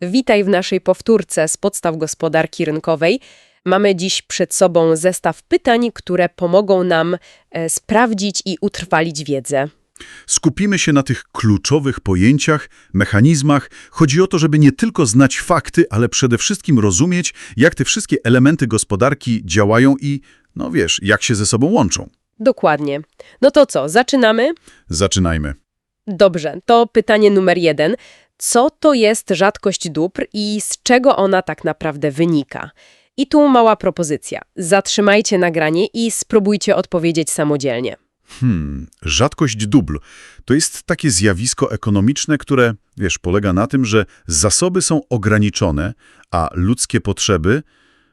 Witaj w naszej powtórce z podstaw gospodarki rynkowej. Mamy dziś przed sobą zestaw pytań, które pomogą nam e, sprawdzić i utrwalić wiedzę. Skupimy się na tych kluczowych pojęciach, mechanizmach. Chodzi o to, żeby nie tylko znać fakty, ale przede wszystkim rozumieć, jak te wszystkie elementy gospodarki działają i, no wiesz, jak się ze sobą łączą. Dokładnie. No to co, zaczynamy? Zaczynajmy. Dobrze, to pytanie numer jeden. Co to jest rzadkość dóbr i z czego ona tak naprawdę wynika? I tu mała propozycja. Zatrzymajcie nagranie i spróbujcie odpowiedzieć samodzielnie. Hmm, rzadkość dóbr to jest takie zjawisko ekonomiczne, które, wiesz, polega na tym, że zasoby są ograniczone, a ludzkie potrzeby,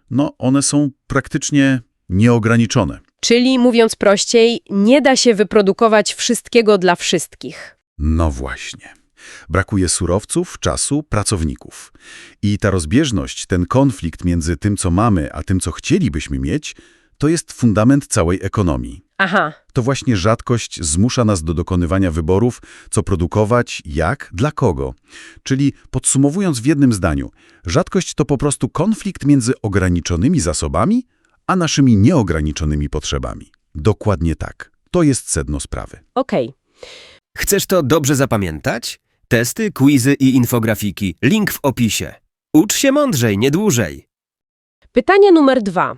no one są praktycznie nieograniczone. Czyli mówiąc prościej, nie da się wyprodukować wszystkiego dla wszystkich. No właśnie. Brakuje surowców, czasu, pracowników. I ta rozbieżność, ten konflikt między tym, co mamy, a tym, co chcielibyśmy mieć, to jest fundament całej ekonomii. Aha, To właśnie rzadkość zmusza nas do dokonywania wyborów, co produkować, jak, dla kogo. Czyli podsumowując w jednym zdaniu, rzadkość to po prostu konflikt między ograniczonymi zasobami, a naszymi nieograniczonymi potrzebami. Dokładnie tak. To jest sedno sprawy. okej. Chcesz to dobrze zapamiętać? Testy, quizy i infografiki. Link w opisie. Ucz się mądrzej, nie dłużej. Pytanie numer dwa.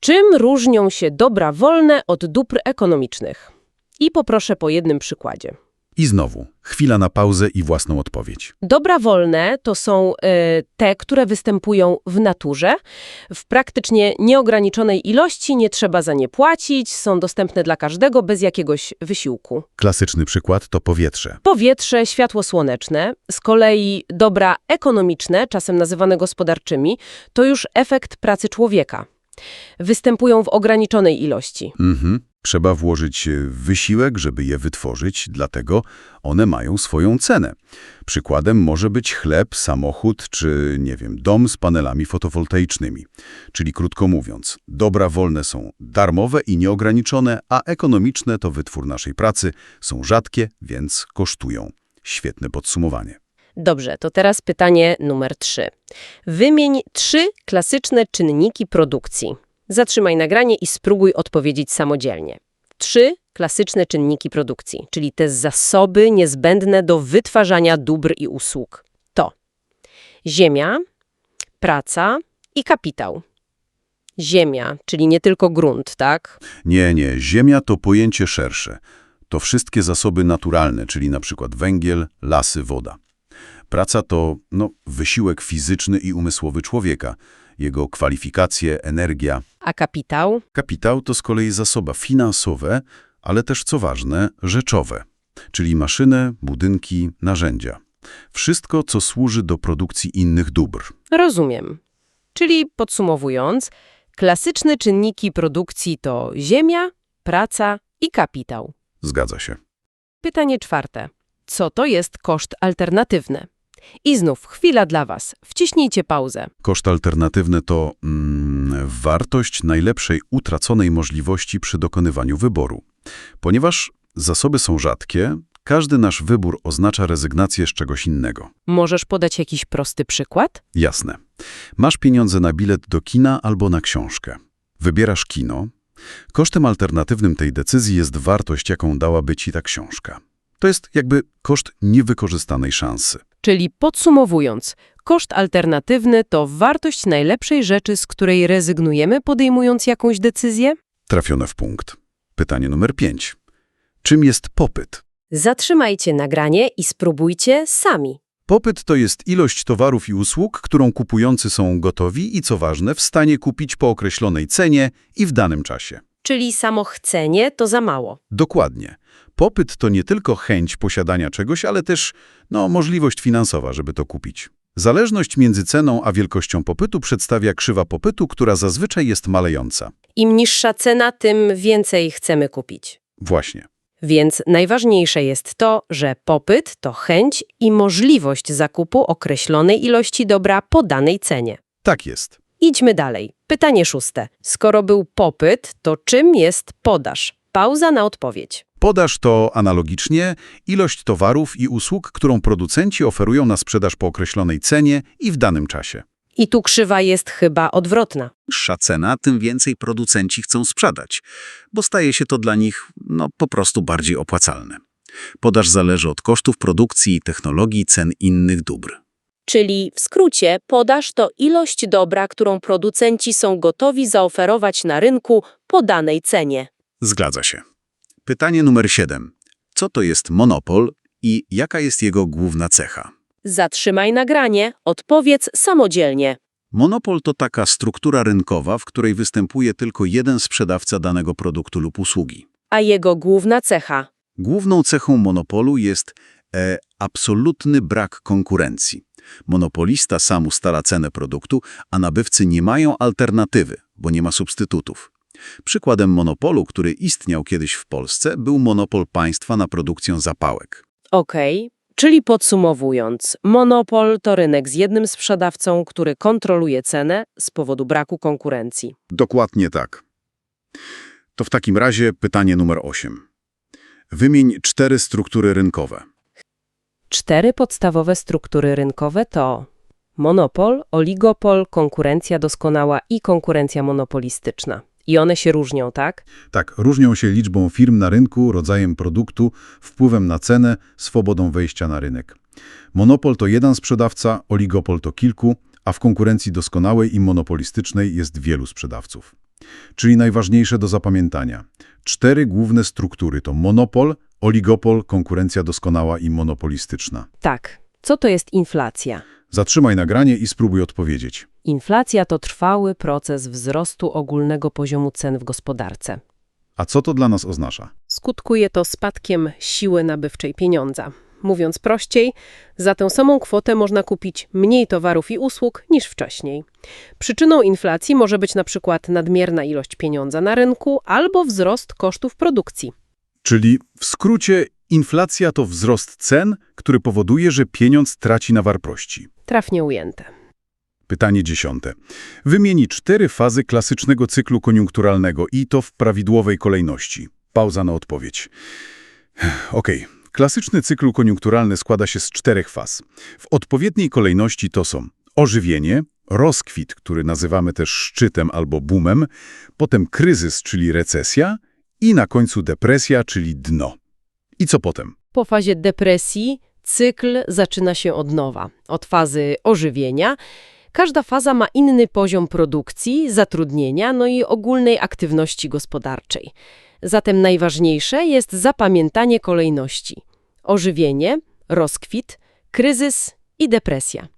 Czym różnią się dobra wolne od dóbr ekonomicznych? I poproszę po jednym przykładzie. I znowu, chwila na pauzę i własną odpowiedź. Dobra wolne to są e, te, które występują w naturze. W praktycznie nieograniczonej ilości nie trzeba za nie płacić, są dostępne dla każdego bez jakiegoś wysiłku. Klasyczny przykład to powietrze. Powietrze, światło słoneczne, z kolei dobra ekonomiczne, czasem nazywane gospodarczymi, to już efekt pracy człowieka. Występują w ograniczonej ilości. Mhm. Trzeba włożyć wysiłek, żeby je wytworzyć, dlatego one mają swoją cenę. Przykładem może być chleb, samochód czy, nie wiem, dom z panelami fotowoltaicznymi. Czyli krótko mówiąc, dobra wolne są darmowe i nieograniczone, a ekonomiczne to wytwór naszej pracy, są rzadkie, więc kosztują. Świetne podsumowanie. Dobrze, to teraz pytanie numer trzy. Wymień trzy klasyczne czynniki produkcji. Zatrzymaj nagranie i spróbuj odpowiedzieć samodzielnie. Trzy klasyczne czynniki produkcji, czyli te zasoby niezbędne do wytwarzania dóbr i usług. To ziemia, praca i kapitał. Ziemia, czyli nie tylko grunt, tak? Nie, nie, ziemia to pojęcie szersze. To wszystkie zasoby naturalne, czyli na przykład węgiel, lasy, woda. Praca to no, wysiłek fizyczny i umysłowy człowieka, jego kwalifikacje, energia. A kapitał? Kapitał to z kolei zasoba finansowe, ale też co ważne, rzeczowe, czyli maszyny, budynki, narzędzia. Wszystko, co służy do produkcji innych dóbr. Rozumiem. Czyli podsumowując, klasyczne czynniki produkcji to ziemia, praca i kapitał. Zgadza się. Pytanie czwarte. Co to jest koszt alternatywny? I znów chwila dla Was. Wciśnijcie pauzę. Koszt alternatywny to mm, wartość najlepszej utraconej możliwości przy dokonywaniu wyboru. Ponieważ zasoby są rzadkie, każdy nasz wybór oznacza rezygnację z czegoś innego. Możesz podać jakiś prosty przykład? Jasne. Masz pieniądze na bilet do kina albo na książkę. Wybierasz kino. Kosztem alternatywnym tej decyzji jest wartość, jaką dałaby ci ta książka. To jest jakby koszt niewykorzystanej szansy. Czyli podsumowując, koszt alternatywny to wartość najlepszej rzeczy, z której rezygnujemy podejmując jakąś decyzję? Trafione w punkt. Pytanie numer 5. Czym jest popyt? Zatrzymajcie nagranie i spróbujcie sami. Popyt to jest ilość towarów i usług, którą kupujący są gotowi i, co ważne, w stanie kupić po określonej cenie i w danym czasie. Czyli samo chcenie to za mało. Dokładnie. Popyt to nie tylko chęć posiadania czegoś, ale też no, możliwość finansowa, żeby to kupić. Zależność między ceną a wielkością popytu przedstawia krzywa popytu, która zazwyczaj jest malejąca. Im niższa cena, tym więcej chcemy kupić. Właśnie. Więc najważniejsze jest to, że popyt to chęć i możliwość zakupu określonej ilości dobra po danej cenie. Tak jest. Idźmy dalej. Pytanie szóste. Skoro był popyt, to czym jest podaż? Pauza na odpowiedź. Podaż to analogicznie ilość towarów i usług, którą producenci oferują na sprzedaż po określonej cenie i w danym czasie. I tu krzywa jest chyba odwrotna. Wyższa cena, tym więcej producenci chcą sprzedać, bo staje się to dla nich no, po prostu bardziej opłacalne. Podaż zależy od kosztów produkcji i technologii cen innych dóbr. Czyli w skrócie, podaż to ilość dobra, którą producenci są gotowi zaoferować na rynku po danej cenie. Zgadza się. Pytanie numer 7. Co to jest monopol i jaka jest jego główna cecha? Zatrzymaj nagranie, odpowiedz samodzielnie. Monopol to taka struktura rynkowa, w której występuje tylko jeden sprzedawca danego produktu lub usługi. A jego główna cecha? Główną cechą monopolu jest e, absolutny brak konkurencji. Monopolista sam ustala cenę produktu, a nabywcy nie mają alternatywy, bo nie ma substytutów. Przykładem monopolu, który istniał kiedyś w Polsce, był monopol państwa na produkcję zapałek. Okej, czyli podsumowując, monopol to rynek z jednym sprzedawcą, który kontroluje cenę z powodu braku konkurencji. Dokładnie tak. To w takim razie pytanie numer 8. Wymień cztery struktury rynkowe. Cztery podstawowe struktury rynkowe to monopol, oligopol, konkurencja doskonała i konkurencja monopolistyczna. I one się różnią, tak? Tak, różnią się liczbą firm na rynku, rodzajem produktu, wpływem na cenę, swobodą wejścia na rynek. Monopol to jeden sprzedawca, oligopol to kilku, a w konkurencji doskonałej i monopolistycznej jest wielu sprzedawców. Czyli najważniejsze do zapamiętania. Cztery główne struktury to monopol, oligopol, konkurencja doskonała i monopolistyczna. Tak. Co to jest inflacja? Zatrzymaj nagranie i spróbuj odpowiedzieć. Inflacja to trwały proces wzrostu ogólnego poziomu cen w gospodarce. A co to dla nas oznacza? Skutkuje to spadkiem siły nabywczej pieniądza. Mówiąc prościej, za tę samą kwotę można kupić mniej towarów i usług niż wcześniej. Przyczyną inflacji może być na przykład nadmierna ilość pieniądza na rynku albo wzrost kosztów produkcji. Czyli w skrócie inflacja to wzrost cen, który powoduje, że pieniądz traci na wartości. Trafnie ujęte. Pytanie dziesiąte. Wymieni cztery fazy klasycznego cyklu koniunkturalnego i to w prawidłowej kolejności. Pauza na odpowiedź. Okej. Klasyczny cykl koniunkturalny składa się z czterech faz. W odpowiedniej kolejności to są ożywienie, rozkwit, który nazywamy też szczytem albo boomem, potem kryzys, czyli recesja i na końcu depresja, czyli dno. I co potem? Po fazie depresji cykl zaczyna się od nowa, od fazy ożywienia. Każda faza ma inny poziom produkcji, zatrudnienia, no i ogólnej aktywności gospodarczej. Zatem najważniejsze jest zapamiętanie kolejności. Ożywienie, rozkwit, kryzys i depresja.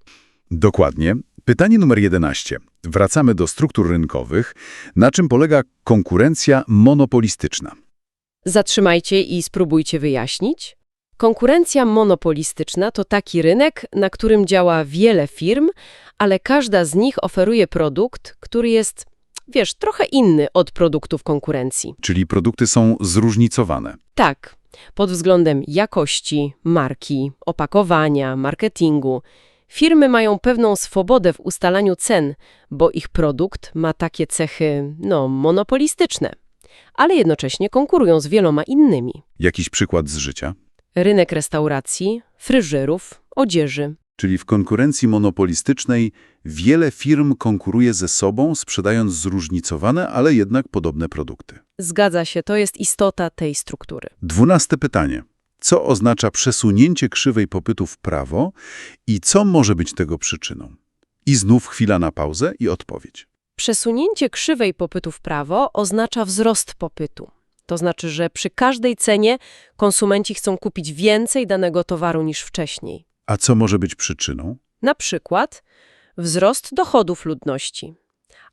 Dokładnie. Pytanie numer 11. Wracamy do struktur rynkowych. Na czym polega konkurencja monopolistyczna? Zatrzymajcie i spróbujcie wyjaśnić. Konkurencja monopolistyczna to taki rynek, na którym działa wiele firm, ale każda z nich oferuje produkt, który jest, wiesz, trochę inny od produktów konkurencji. Czyli produkty są zróżnicowane. Tak, pod względem jakości, marki, opakowania, marketingu. Firmy mają pewną swobodę w ustalaniu cen, bo ich produkt ma takie cechy, no, monopolistyczne, ale jednocześnie konkurują z wieloma innymi. Jakiś przykład z życia? Rynek restauracji, fryżerów, odzieży. Czyli w konkurencji monopolistycznej wiele firm konkuruje ze sobą, sprzedając zróżnicowane, ale jednak podobne produkty. Zgadza się, to jest istota tej struktury. Dwunaste pytanie. Co oznacza przesunięcie krzywej popytu w prawo i co może być tego przyczyną? I znów chwila na pauzę i odpowiedź. Przesunięcie krzywej popytu w prawo oznacza wzrost popytu. To znaczy, że przy każdej cenie konsumenci chcą kupić więcej danego towaru niż wcześniej. A co może być przyczyną? Na przykład wzrost dochodów ludności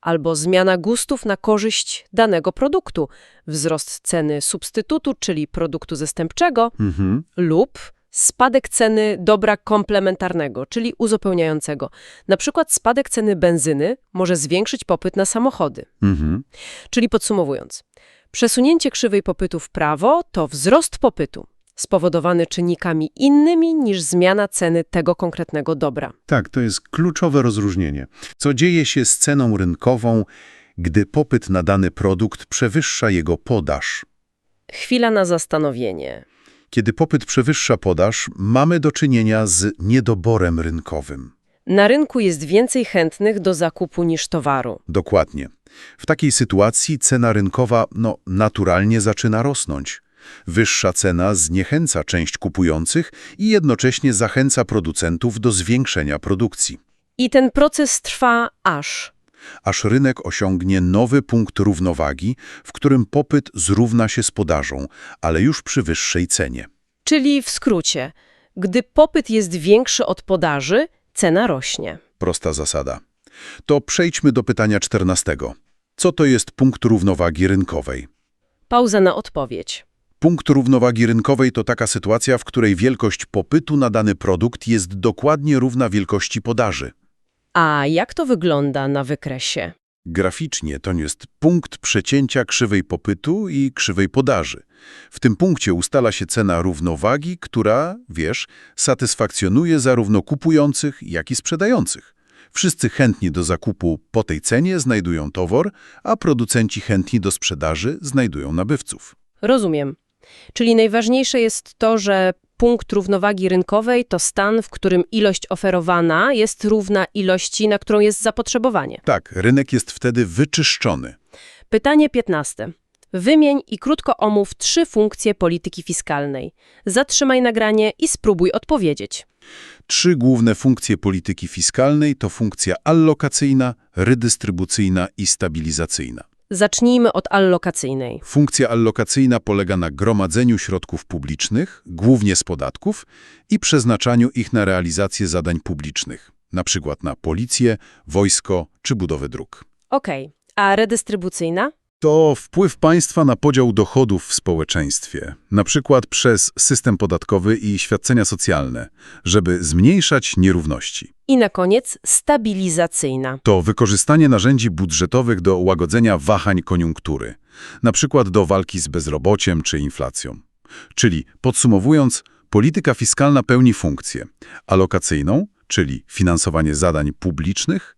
albo zmiana gustów na korzyść danego produktu, wzrost ceny substytutu, czyli produktu zastępczego, Mhm. lub spadek ceny dobra komplementarnego, czyli uzupełniającego. Na przykład spadek ceny benzyny może zwiększyć popyt na samochody. Mhm. Czyli podsumowując, przesunięcie krzywej popytu w prawo to wzrost popytu, spowodowany czynnikami innymi niż zmiana ceny tego konkretnego dobra. Tak, to jest kluczowe rozróżnienie. Co dzieje się z ceną rynkową, gdy popyt na dany produkt przewyższa jego podaż? Chwila na zastanowienie. Kiedy popyt przewyższa podaż, mamy do czynienia z niedoborem rynkowym. Na rynku jest więcej chętnych do zakupu niż towaru. Dokładnie. W takiej sytuacji cena rynkowa no, naturalnie zaczyna rosnąć. Wyższa cena zniechęca część kupujących i jednocześnie zachęca producentów do zwiększenia produkcji. I ten proces trwa aż. aż rynek osiągnie nowy punkt równowagi, w którym popyt zrówna się z podażą, ale już przy wyższej cenie. Czyli w skrócie, gdy popyt jest większy od podaży, cena rośnie. Prosta zasada. To przejdźmy do pytania 14. Co to jest punkt równowagi rynkowej? Pauza na odpowiedź. Punkt równowagi rynkowej to taka sytuacja, w której wielkość popytu na dany produkt jest dokładnie równa wielkości podaży. A jak to wygląda na wykresie? Graficznie to jest punkt przecięcia krzywej popytu i krzywej podaży. W tym punkcie ustala się cena równowagi, która, wiesz, satysfakcjonuje zarówno kupujących, jak i sprzedających. Wszyscy chętni do zakupu po tej cenie znajdują towar, a producenci chętni do sprzedaży znajdują nabywców. Rozumiem. Czyli najważniejsze jest to, że punkt równowagi rynkowej to stan, w którym ilość oferowana jest równa ilości, na którą jest zapotrzebowanie. Tak, rynek jest wtedy wyczyszczony. Pytanie 15. Wymień i krótko omów trzy funkcje polityki fiskalnej. Zatrzymaj nagranie i spróbuj odpowiedzieć. Trzy główne funkcje polityki fiskalnej to funkcja allokacyjna, redystrybucyjna i stabilizacyjna. Zacznijmy od allokacyjnej. Funkcja allokacyjna polega na gromadzeniu środków publicznych, głównie z podatków, i przeznaczaniu ich na realizację zadań publicznych, np. na policję, wojsko czy budowę dróg. Okej, a redystrybucyjna? To wpływ państwa na podział dochodów w społeczeństwie, np. przez system podatkowy i świadczenia socjalne, żeby zmniejszać nierówności. I na koniec stabilizacyjna. To wykorzystanie narzędzi budżetowych do łagodzenia wahań koniunktury, np. do walki z bezrobociem czy inflacją. Czyli, podsumowując, polityka fiskalna pełni funkcję alokacyjną, czyli finansowanie zadań publicznych,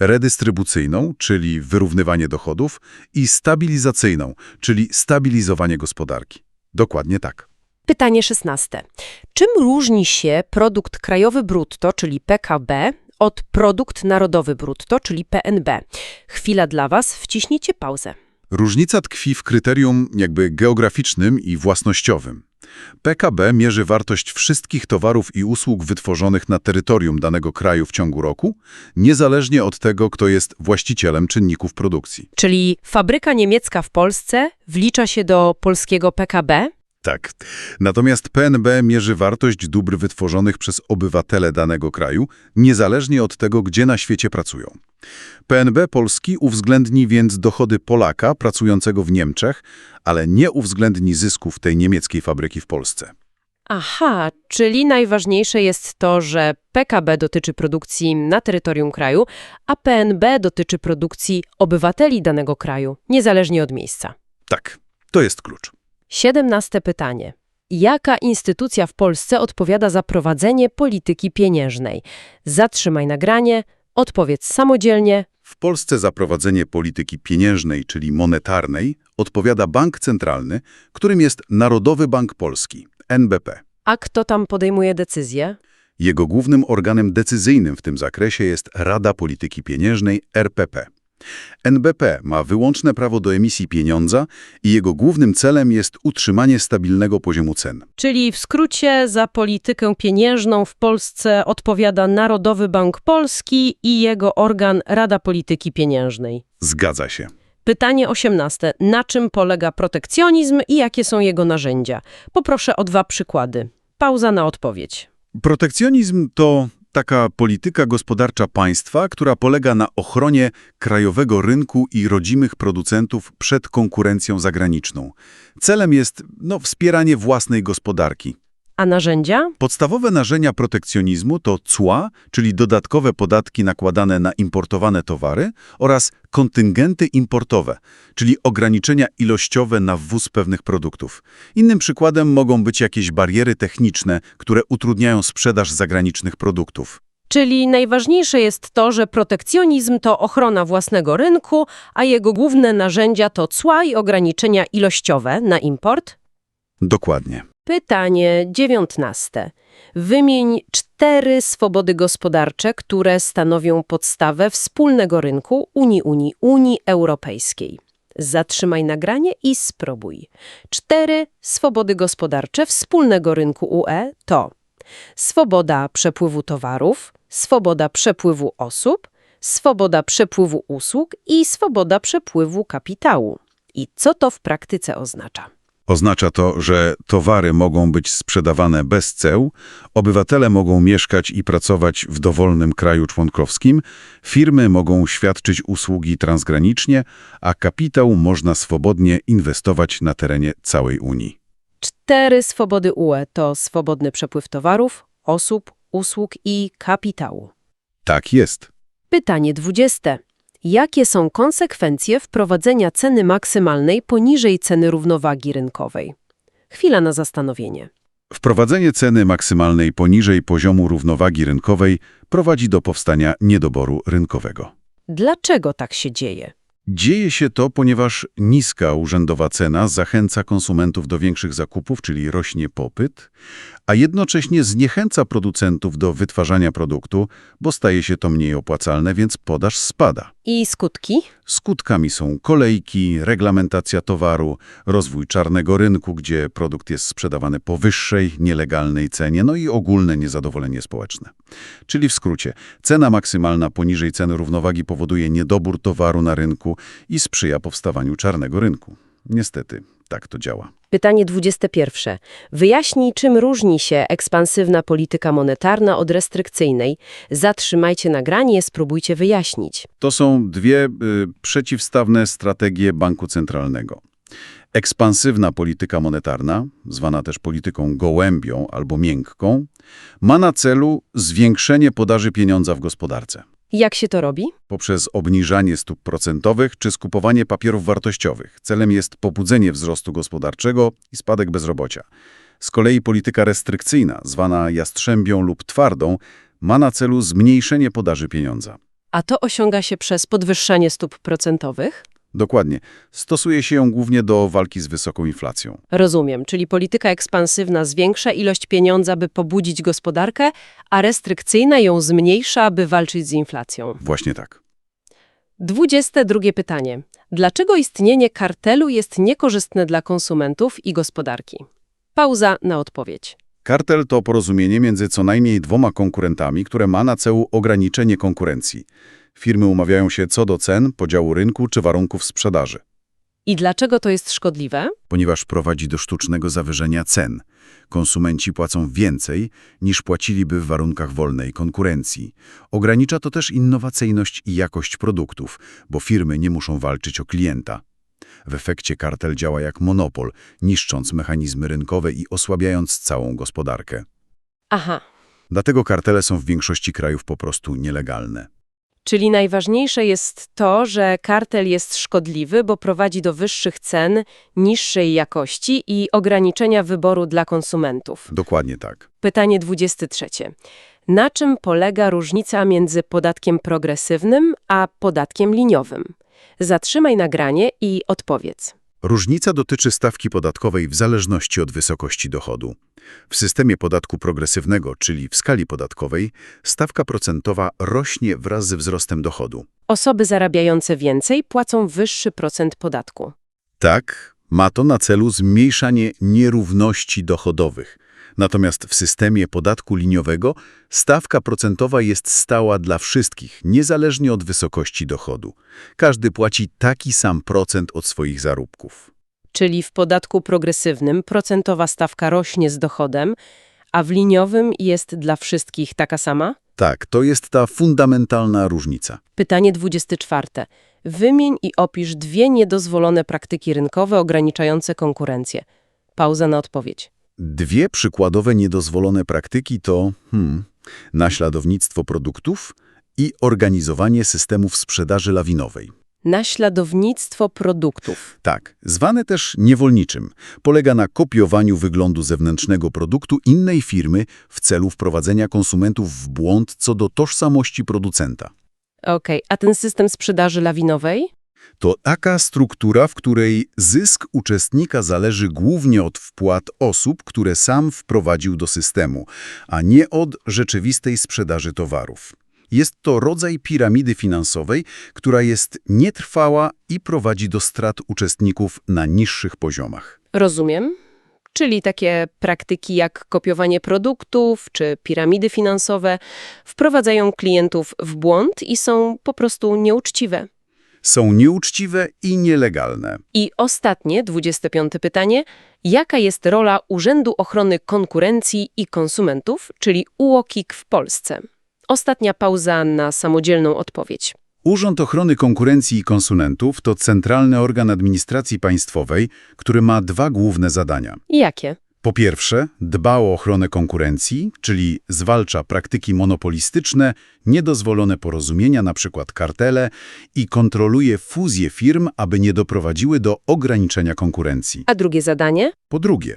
redystrybucyjną, czyli wyrównywanie dochodów i stabilizacyjną, czyli stabilizowanie gospodarki. Dokładnie tak. Pytanie 16. Czym różni się produkt krajowy brutto, czyli PKB, od produkt narodowy brutto, czyli PNB? Chwila dla Was, wciśnijcie pauzę. Różnica tkwi w kryterium jakby geograficznym i własnościowym. PKB mierzy wartość wszystkich towarów i usług wytworzonych na terytorium danego kraju w ciągu roku, niezależnie od tego, kto jest właścicielem czynników produkcji. Czyli fabryka niemiecka w Polsce wlicza się do polskiego PKB? Tak. Natomiast PNB mierzy wartość dóbr wytworzonych przez obywatele danego kraju, niezależnie od tego, gdzie na świecie pracują. PNB Polski uwzględni więc dochody Polaka pracującego w Niemczech, ale nie uwzględni zysków tej niemieckiej fabryki w Polsce. Aha, czyli najważniejsze jest to, że PKB dotyczy produkcji na terytorium kraju, a PNB dotyczy produkcji obywateli danego kraju, niezależnie od miejsca. Tak, to jest klucz. 17 pytanie. Jaka instytucja w Polsce odpowiada za prowadzenie polityki pieniężnej? Zatrzymaj nagranie, odpowiedz samodzielnie. W Polsce za prowadzenie polityki pieniężnej, czyli monetarnej, odpowiada Bank Centralny, którym jest Narodowy Bank Polski, NBP. A kto tam podejmuje decyzje? Jego głównym organem decyzyjnym w tym zakresie jest Rada Polityki Pieniężnej RPP. NBP ma wyłączne prawo do emisji pieniądza i jego głównym celem jest utrzymanie stabilnego poziomu cen. Czyli w skrócie za politykę pieniężną w Polsce odpowiada Narodowy Bank Polski i jego organ Rada Polityki Pieniężnej. Zgadza się. Pytanie 18. Na czym polega protekcjonizm i jakie są jego narzędzia? Poproszę o dwa przykłady. Pauza na odpowiedź. Protekcjonizm to taka polityka gospodarcza państwa, która polega na ochronie krajowego rynku i rodzimych producentów przed konkurencją zagraniczną. Celem jest no, wspieranie własnej gospodarki. A narzędzia? Podstawowe narzędzia protekcjonizmu to cła, czyli dodatkowe podatki nakładane na importowane towary oraz kontyngenty importowe, czyli ograniczenia ilościowe na wwóz pewnych produktów. Innym przykładem mogą być jakieś bariery techniczne, które utrudniają sprzedaż zagranicznych produktów. Czyli najważniejsze jest to, że protekcjonizm to ochrona własnego rynku, a jego główne narzędzia to cła i ograniczenia ilościowe na import? Dokładnie. Pytanie dziewiętnaste. Wymień cztery swobody gospodarcze, które stanowią podstawę wspólnego rynku Unii Unii Unii Europejskiej. Zatrzymaj nagranie i spróbuj. Cztery swobody gospodarcze wspólnego rynku UE to swoboda przepływu towarów, swoboda przepływu osób, swoboda przepływu usług i swoboda przepływu kapitału. I co to w praktyce oznacza? Oznacza to, że towary mogą być sprzedawane bez ceł, obywatele mogą mieszkać i pracować w dowolnym kraju członkowskim, firmy mogą świadczyć usługi transgranicznie, a kapitał można swobodnie inwestować na terenie całej Unii. Cztery swobody UE to swobodny przepływ towarów, osób, usług i kapitału. Tak jest. Pytanie 20. Jakie są konsekwencje wprowadzenia ceny maksymalnej poniżej ceny równowagi rynkowej? Chwila na zastanowienie. Wprowadzenie ceny maksymalnej poniżej poziomu równowagi rynkowej prowadzi do powstania niedoboru rynkowego. Dlaczego tak się dzieje? Dzieje się to, ponieważ niska urzędowa cena zachęca konsumentów do większych zakupów, czyli rośnie popyt, a jednocześnie zniechęca producentów do wytwarzania produktu, bo staje się to mniej opłacalne, więc podaż spada. I skutki? Skutkami są kolejki, reglamentacja towaru, rozwój czarnego rynku, gdzie produkt jest sprzedawany po wyższej, nielegalnej cenie, no i ogólne niezadowolenie społeczne. Czyli w skrócie, cena maksymalna poniżej ceny równowagi powoduje niedobór towaru na rynku i sprzyja powstawaniu czarnego rynku. Niestety, tak to działa. Pytanie 21. Wyjaśnij, czym różni się ekspansywna polityka monetarna od restrykcyjnej. Zatrzymajcie nagranie, spróbujcie wyjaśnić. To są dwie y, przeciwstawne strategie banku centralnego. Ekspansywna polityka monetarna, zwana też polityką gołębią albo miękką, ma na celu zwiększenie podaży pieniądza w gospodarce Jak się to robi? poprzez obniżanie stóp procentowych czy skupowanie papierów wartościowych. Celem jest pobudzenie wzrostu gospodarczego i spadek bezrobocia. Z kolei polityka restrykcyjna, zwana jastrzębią lub twardą, ma na celu zmniejszenie podaży pieniądza. A to osiąga się przez podwyższanie stóp procentowych? Dokładnie. Stosuje się ją głównie do walki z wysoką inflacją. Rozumiem, czyli polityka ekspansywna zwiększa ilość pieniądza, by pobudzić gospodarkę, a restrykcyjna ją zmniejsza, aby walczyć z inflacją. Właśnie tak. 22 pytanie. Dlaczego istnienie kartelu jest niekorzystne dla konsumentów i gospodarki? Pauza na odpowiedź. Kartel to porozumienie między co najmniej dwoma konkurentami, które ma na celu ograniczenie konkurencji. Firmy umawiają się co do cen, podziału rynku czy warunków sprzedaży. I dlaczego to jest szkodliwe? ponieważ prowadzi do sztucznego zawyżenia cen. Konsumenci płacą więcej, niż płaciliby w warunkach wolnej konkurencji. Ogranicza to też innowacyjność i jakość produktów, bo firmy nie muszą walczyć o klienta. W efekcie kartel działa jak monopol, niszcząc mechanizmy rynkowe i osłabiając całą gospodarkę. Aha, Dlatego kartele są w większości krajów po prostu nielegalne. Czyli najważniejsze jest to, że kartel jest szkodliwy, bo prowadzi do wyższych cen, niższej jakości i ograniczenia wyboru dla konsumentów. Dokładnie tak. Pytanie 23. Na czym polega różnica między podatkiem progresywnym a podatkiem liniowym? Zatrzymaj nagranie i odpowiedz. Różnica dotyczy stawki podatkowej w zależności od wysokości dochodu. W systemie podatku progresywnego, czyli w skali podatkowej, stawka procentowa rośnie wraz ze wzrostem dochodu. Osoby zarabiające więcej płacą wyższy procent podatku. Tak, ma to na celu zmniejszanie nierówności dochodowych. Natomiast w systemie podatku liniowego stawka procentowa jest stała dla wszystkich, niezależnie od wysokości dochodu. Każdy płaci taki sam procent od swoich zarobków. Czyli w podatku progresywnym procentowa stawka rośnie z dochodem, a w liniowym jest dla wszystkich taka sama? Tak, to jest ta fundamentalna różnica. Pytanie 24. Wymień i opisz dwie niedozwolone praktyki rynkowe ograniczające konkurencję. Pauza na odpowiedź. Dwie przykładowe niedozwolone praktyki to hmm, naśladownictwo produktów i organizowanie systemów sprzedaży lawinowej. Naśladownictwo produktów. Tak, zwane też niewolniczym, polega na kopiowaniu wyglądu zewnętrznego produktu innej firmy w celu wprowadzenia konsumentów w błąd co do tożsamości producenta. Okej, a ten system sprzedaży lawinowej? To taka struktura, w której zysk uczestnika zależy głównie od wpłat osób, które sam wprowadził do systemu, a nie od rzeczywistej sprzedaży towarów. Jest to rodzaj piramidy finansowej, która jest nietrwała i prowadzi do strat uczestników na niższych poziomach. Rozumiem. Czyli takie praktyki jak kopiowanie produktów czy piramidy finansowe wprowadzają klientów w błąd i są po prostu nieuczciwe. Są nieuczciwe i nielegalne. I ostatnie, 25 pytanie. Jaka jest rola Urzędu Ochrony Konkurencji i Konsumentów, czyli UOKiK w Polsce? Ostatnia pauza na samodzielną odpowiedź. Urząd Ochrony Konkurencji i Konsumentów to centralny organ administracji państwowej, który ma dwa główne zadania. Jakie? Po pierwsze, dba o ochronę konkurencji, czyli zwalcza praktyki monopolistyczne, niedozwolone porozumienia, np. kartele i kontroluje fuzje firm, aby nie doprowadziły do ograniczenia konkurencji. A drugie zadanie? Po drugie,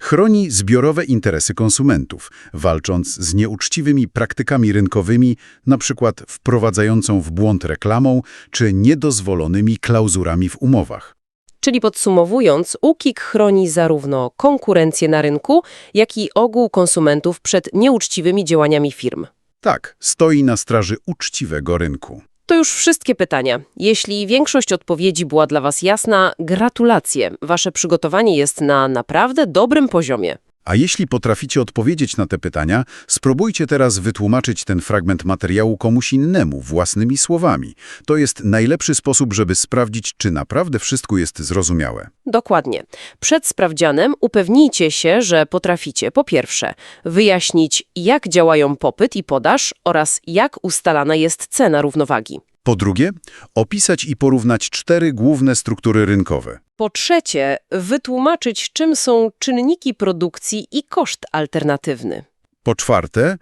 chroni zbiorowe interesy konsumentów, walcząc z nieuczciwymi praktykami rynkowymi, np. wprowadzającą w błąd reklamą czy niedozwolonymi klauzurami w umowach. Czyli podsumowując, UKIK chroni zarówno konkurencję na rynku, jak i ogół konsumentów przed nieuczciwymi działaniami firm. Tak, stoi na straży uczciwego rynku. To już wszystkie pytania. Jeśli większość odpowiedzi była dla Was jasna, gratulacje. Wasze przygotowanie jest na naprawdę dobrym poziomie. A jeśli potraficie odpowiedzieć na te pytania, spróbujcie teraz wytłumaczyć ten fragment materiału komuś innemu, własnymi słowami. To jest najlepszy sposób, żeby sprawdzić, czy naprawdę wszystko jest zrozumiałe. Dokładnie. Przed sprawdzianem upewnijcie się, że potraficie po pierwsze wyjaśnić, jak działają popyt i podaż oraz jak ustalana jest cena równowagi. Po drugie, opisać i porównać cztery główne struktury rynkowe. Po trzecie, wytłumaczyć, czym są czynniki produkcji i koszt alternatywny. Po czwarte,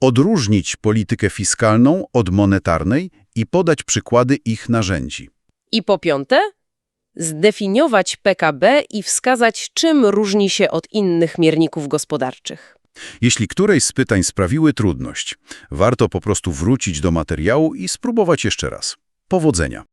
odróżnić politykę fiskalną od monetarnej i podać przykłady ich narzędzi. I po piąte, zdefiniować PKB i wskazać, czym różni się od innych mierników gospodarczych. Jeśli któreś z pytań sprawiły trudność, warto po prostu wrócić do materiału i spróbować jeszcze raz. Powodzenia!